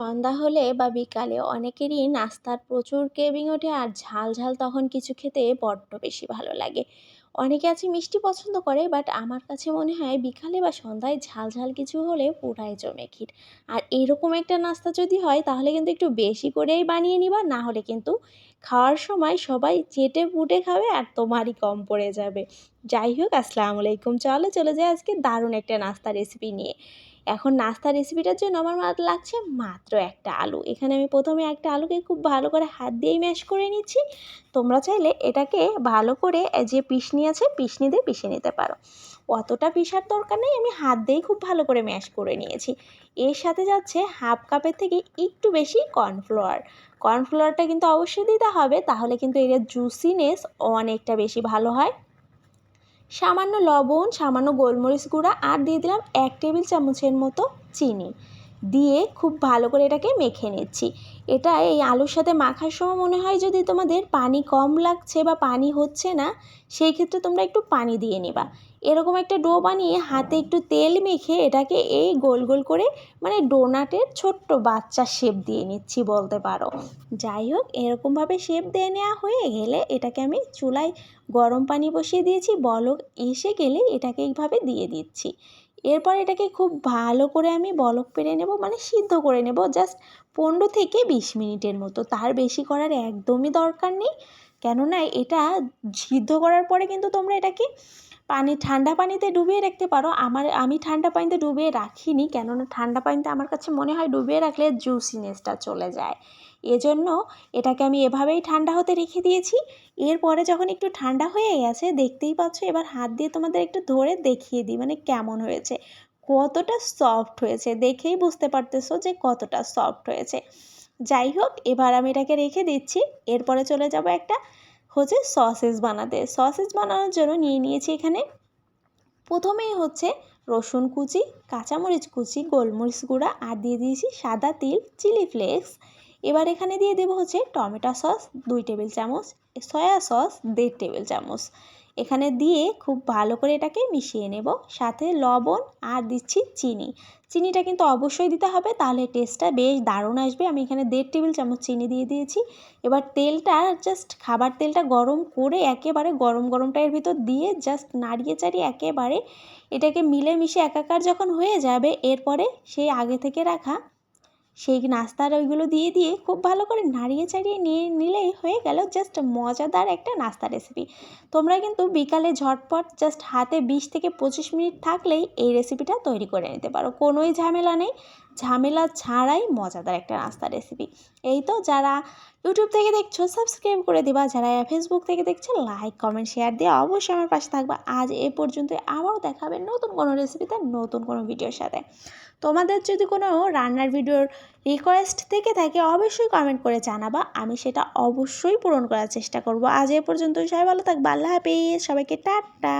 সন্ধ্যা হলে বা বিকালে অনেকেরই নাস্তার প্রচুর ক্রেভিং ওঠে আর ঝাল ঝাল তখন কিছু খেতে বড্ড বেশি ভালো লাগে। অনেকে আছে মিষ্টি পছন্দ করে বাট আমার কাছে মনে হয় বিকালে বা সন্ধ্যায় ঝাল ঝাল কিছু হলে পুরাই জমে ক্ষীর। আর এরকম একটা নাস্তা যদি হয়, তাহলে কিন্তু একটু বেশি করেই বানিয়ে নিবা, না হলে কিন্তু খাওয়ার সময় সবাই চেটে পুটে খাবে আর তোমারই কম পড়ে যাবে। যাই হোক, আসসালামু আলাইকুম। চলো, চলে যায় আজকে দারুণ একটা নাস্তা রেসিপি নিয়ে। এখন নাস্তা রেসিপিটার জন্য আমার লাগছে মাত্র একটা আলু। এখানে আমি প্রথমে একটা আলুকে খুব ভালো করে হাত দিয়েই ম্যাশ করে নিচ্ছি। তোমরা চাইলে এটাকে ভালো করে যে পিসনি আছে পিসনি দিয়ে পিষে নিতে পারো। অতটা পিসার দরকার নেই, আমি হাত দিয়েই খুব ভালো করে ম্যাশ করে নিয়েছি। এর সাথে যাচ্ছে হাফ কাপের থেকে একটু বেশি কর্নফ্লাওয়ার কর্নফ্লাওয়ারটা কিন্তু অবশ্যই দিতে হবে, তাহলে কিন্তু এর জুসিনেস অনেকটা বেশি ভালো হয়। সামান্য লবণ, সামান্য গোলমরিচ গুঁড়া, আর দিয়ে দিলাম এক টেবিল চামচের মতো চিনি। দিয়ে খুব ভালো করে এটাকে মেখে নিচ্ছি। এটা এই আলুর সাথে মাখার সময় মনে হয় যদি তোমাদের পানি কম লাগছে বা পানি হচ্ছে না, সেই ক্ষেত্রে তোমরা একটু পানি দিয়ে নেবা। এরকম একটা ডো বানিয়ে হাতে একটু তেল মেখে এটাকে এই গোল গোল করে মানে ডোনাটের ছোট্ট বাচ্চা শেপ দিয়ে নিচ্ছি বলতে পারো। যাই হোক, এরকমভাবে শেপ দিয়ে নেওয়া হয়ে গেলে এটাকে আমি চুলায় গরম পানি বসিয়ে দিয়েছি। বলক এসে গেলে এটাকে এইভাবে দিয়ে দিচ্ছি। এরপর এটাকে খুব ভালো করে আমি বলক পেরে নেব মানে সিদ্ধ করে নেব জাস্ট পনেরো থেকে বিশ মিনিটের মতো। তার বেশি করার একদমই দরকার নেই। কেননা এটা সিদ্ধ করার পরে কিন্তু তোমরা এটাকে পানি, ঠান্ডা পানিতে ডুবিয়ে রাখতে পারো। আমার, আমি ঠান্ডা পানিতে ডুবিয়ে রাখিনি, কেননা ঠান্ডা পানিতে আমার কাছে মনে হয় ডুবিয়ে রাখলে জুসিনেসটা চলে যায়। এজন্য এটাকে আমি এভাবেই ঠান্ডা হতে রেখে দিয়েছি। এরপরে যখন একটু ঠান্ডা হয়ে গেছে, দেখতেই পাচ্ছ এবার হাত দিয়ে তোমাদের একটু ধরে দেখিয়ে দিই মানে কেমন হয়েছে। কতটা সফট হয়েছে, দেখেই বুঝতে পারতেছো যে কতটা সফট হয়েছে। যাই হোক, এবার আমি এটাকে রেখে দিচ্ছি। এরপরে চলে যাব একটা হচ্ছে সসেস বানাতে। সসেস বানানোর জন্য নিয়ে নিয়েছি এখানে প্রথমেই হচ্ছে রসুন কুচি, কাঁচামরিচ কুচি, গোলমরিচ গুঁড়া, আর দিয়ে দিয়েছি সাদা তিল, চিলি ফ্লেক্স। এবার এখানে দিয়ে দেবো হচ্ছে টমেটো সস, দুই টেবিল চামচ, সয়া সস, দেড় টেবিল চামচ। এখানে দিয়ে খুব ভালো করে এটাকে মিশিয়ে নেব। সাথে লবণ আর দিচ্ছি চিনি। চিনিটা কিন্তু অবশ্যই দিতে হবে, তাহলে টেস্টটা বেশ দারুণ আসবে। আমি এখানে দেড় টেবিল চামচ চিনি দিয়ে দিয়েছি। এবার তেলটা জাস্ট খাবার তেলটা গরম করে একেবারে গরম গরমটা এর ভিতর দিয়ে জাস্ট নাড়িয়ে চাড়িয়ে একেবারে এটাকে মিলে মিশে একাকার যখন হয়ে যাবে, এরপরে সেই আগে থেকে রাখা সেই নাস্তার ওইগুলো দিয়ে দিয়ে খুব ভালো করে নাড়িয়ে চাড়িয়ে নিয়ে নিলেই হয়ে গেল জাস্ট মজাদার একটা নাস্তা রেসিপি তোমরা কিন্তু বিকালে ঝটপট জাস্ট হাতে বিশ থেকে পঁচিশ মিনিট থাকলেই এই রেসিপিটা তৈরি করে নিতে পারো। কোনোই ঝামেলা নেই। ঝামেলা ছাড়াই মজাদার একটা নাস্তা রেসিপি এই তো যারা ইউটিউব থেকে দেখছ সাবস্ক্রাইব করে দিবা। যারা ফেসবুক থেকে দেখছ লাইক কমেন্ট শেয়ার দিয়ে অবশ্যই আমার পাশে থাকবা। আজ এ পর্যন্ত আবারও দেখাবে নতুন কোনো রেসিপিতে নতুন কোনো ভিডিওর সাথে। তোমাদের যদি কোনো রান্নার ভিডিওর রিকোয়েস্ট থেকে থাকে, অবশ্যই কমেন্ট করে জানাবা। আমি সেটা অবশ্যই পূরণ করার চেষ্টা করব। আজ এ পর্যন্ত সবাই ভালো থাকবা। আল্লাহ হাফিজ। সবাইকে টাটা।